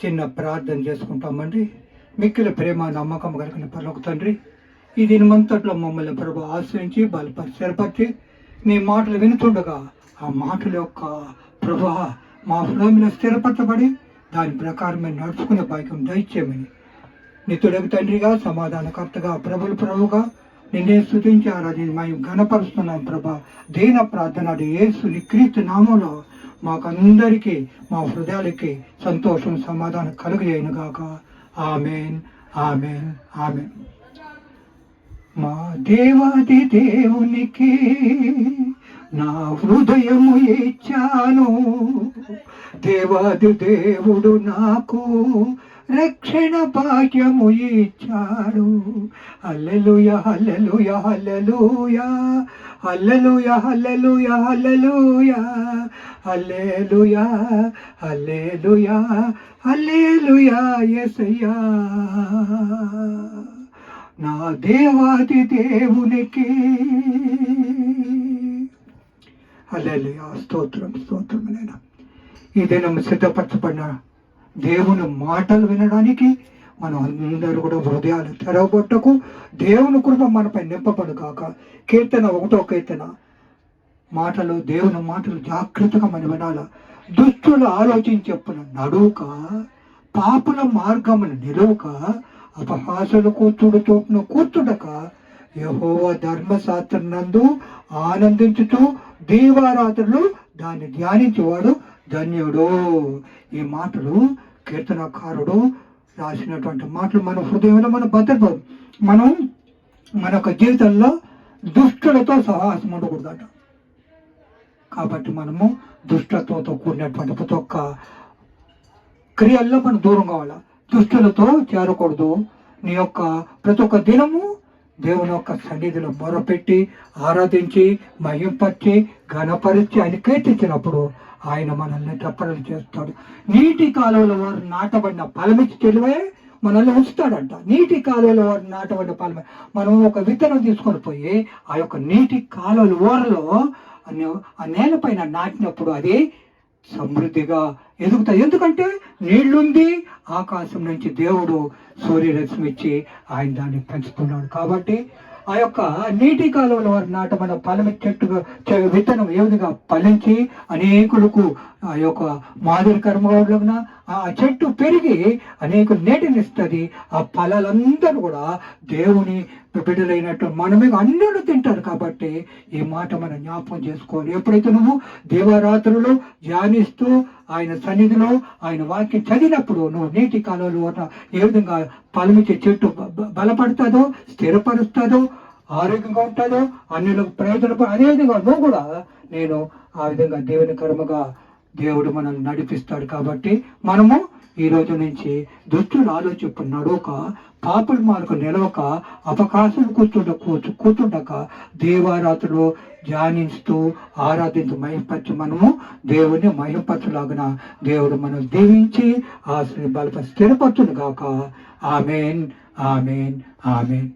చిన్న ప్రార్థన చేసుకుంటామండి మిక్కిల ప్రేమ నమ్మకం కలిగిన పరలోక తండ్రి. ఈ దినమంతట్లో మమ్మల్ని ప్రభు ఆశ్రయించి బలపరిచి స్థిరపరిచి నీ మాటలు వినుతుండగా ఆ మాటల యొక్క ప్రభు మా హృదయంలో స్థిరపరచబడి దాని ప్రకారమే నడుచుకునే భాగ్యం దయచేయమని. నితుడకు తండ్రిగా సమాధానకర్తగా ప్రభులు ప్రభుగా నిన్నే స్థుతించి ఆరాధించి మేము ఘనపరుస్తున్నాం ప్రభా. దీన ప్రార్థన యేసు క్రీస్తు నామంలో మాకందరికీ మా హృదయాలకి సంతోషం సమాధానం కలుగజేయనుగాక. Amen amen amen. మా దేవాది దేవునికి నా హృదయము ఇచ్చాను. దేవాది దేవుడు నాకు రక్షణ భాగ్యము ఇచ్చాడు. హల్లెలూయ హల్లెలూయ హల్లెలూయ హల్లెలూయ హల్లెలూయ హల్లెలూయ హల్లెలూయ హల్లెలూయ హల్లెలూయ ఎసయ్యా నా దేవాది దేవునికి హల్లెలూయా. స్తోత్రం స్తోత్రం నేను ఈ దినం సిద్ధపరచబడిన దేవుని మాటలు వినడానికి మనం అందరూ కూడా హృదయాలు తెరవబొట్టకు దేవుని కృప మనపై నింపబడు కాక కీర్తన ఒకటో కీర్తన. మాటలు దేవుని మాటలు జాగ్రత్తగా మనం వినాల. దుష్టులు ఆలోచించి చెప్పిన నడువుక పాపుల మార్గమును నిలువక అపహాసులు కూర్చుడు చోటును కూర్చుడక యహోవ ధర్మశాస్త్రం నందు ఆనందించుతూ దీవారాత్రులు దాన్ని ధ్యానించేవాడు ధన్యుడు. ఈ మాటలు కీర్తనకారుడు రాసినటువంటి మాటలు మన హృదయంలో మనం భద్రత మనం మన యొక్క జీవితంలో దుష్టులతో సహాసం ఉండకూడదట. కాబట్టి మనము దుష్టత్వంతో కూడినటువంటి ప్రతి ఒక్క క్రియల్లో మనం దూరం కావాలి? దుష్టులతో చేరకూడదు. నీ యొక్క ప్రతి ఒక్క దినము దేవుని యొక్క సన్నిధిలో మొరపెట్టి ఆరాధించి మహింపరిచి ఘనపరిచి ఆయన కీర్తించినప్పుడు ఆయన మనల్ని తప్పనలు చేస్తాడు. నీటి కాలువల వారు నాటబడిన ఫలమిచ్చి తెలివే మనల్ని ఉంచుతాడంట. నీటి కాలువల వారు నాటబడిన ఫలమే మనం ఒక విత్తనం తీసుకొని పోయి ఆ యొక్క నీటి కాలువల ఓరలో ఆ నేలపైన నాటినప్పుడు అది సమృద్ధిగా ఎదుగుతాయి ఎందుకంటే నీళ్ళుంది ఆకాశం నుంచి దేవుడు సూర్యరశ్మి ఇచ్చి ఆయన దాన్ని పెంచుతున్నాడు. కాబట్టి ఆ యొక్క నీటి కాలువల వారు నాటమైన పలమి చెట్టుగా విత్తనం ఏ విధంగా ఫలించి అనేకులకు ఆ యొక్క మాదిరికర్మగా ఆ చెట్టు పెరిగి అనేక నీటినిస్తుంది ఆ ఫలాలందరూ కూడా దేవుని బిడ్డలైనట్టు మనమే అందరూ తింటారు. కాబట్టి ఈ మాట మనం జ్ఞాపకం చేసుకోవాలి. ఎప్పుడైతే నువ్వు దేవరాత్రులు ధ్యానిస్తూ ఆయన సన్నిధిలో ఆయన వాక్యం చదివినప్పుడు నువ్వు నీటి కాలంలో ఏ విధంగా ఫలమిచ్చే చెట్టు బలపడుతుందో స్థిరపరుస్తుందో ఆరోగ్యంగా ఉంటుందో అన్నిలకు ప్రయోజన అదేవిధంగా నువ్వు కూడా నేను ఆ విధంగా దేవుని కర్మగా దేవుడు మనల్ని నడిపిస్తాడు కాబట్టి మనము ఈ రోజు నుంచి దుష్టులు ఆలోచింపు నడవక పాపల మార్కు నిలవక అవకాశం కూర్చుండ కూర్చు కూర్చుండక దేవారాత్రులు ధ్యానిస్తూ ఆరాధించి మహింపరచు మనము దేవుని మహింపరచులాగిన దేవుడు మనం దీవించి ఆ శ్రీ బలప స్థిరపరచును గాక. Amen amen amen.